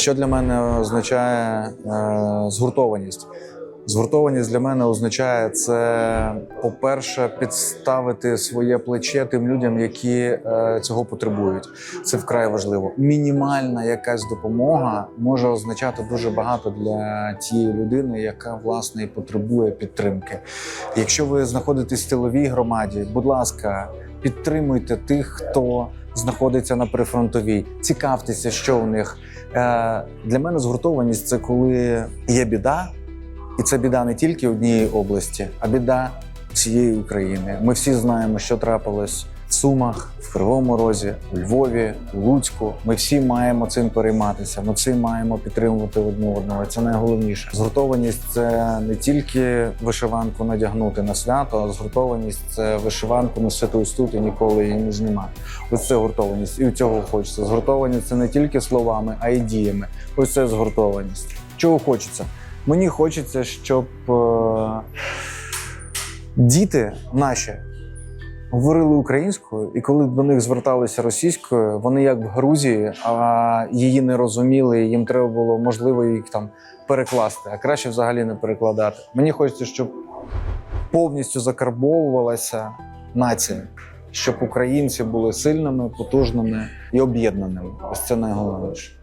Що для мене означає е, згуртованість? Згуртованість для мене означає це, по-перше, підставити своє плече тим людям, які е, цього потребують. Це вкрай важливо. Мінімальна якась допомога може означати дуже багато для тієї людини, яка власне і потребує підтримки. Якщо ви знаходитесь в тиловій громаді, будь ласка, підтримуйте тих, хто знаходиться на прифронтовій. Цікавтеся, що у них. Е, Для мене згуртованість це коли є біда, і це біда не тільки однієї області, а біда всієї України. Ми всі знаємо, що трапилось в Сумах, в Кривому Розі, у Львові, у Луцьку. Ми всі маємо цим перейматися. Ми всі маємо підтримувати одне одного. Це найголовніше. Згуртованість це не тільки вишиванку надягнути на свято, а згуртованість це вишиванку носити ось тут і ніколи її не знімати. Ось це гуртованість, і цього хочеться. Згуртованість це не тільки словами, а й діями. Ось це згуртованість. Чого хочеться? Мені хочеться, щоб е, діти наші говорили українською, і коли до них зверталися російською, вони як в Грузії, а її не розуміли, і їм треба було можливо їх там перекласти, а краще взагалі не перекладати. Мені хочеться, щоб повністю закарбовувалася нація, щоб українці були сильними, потужними і об'єднаними. Ось це найголовніше.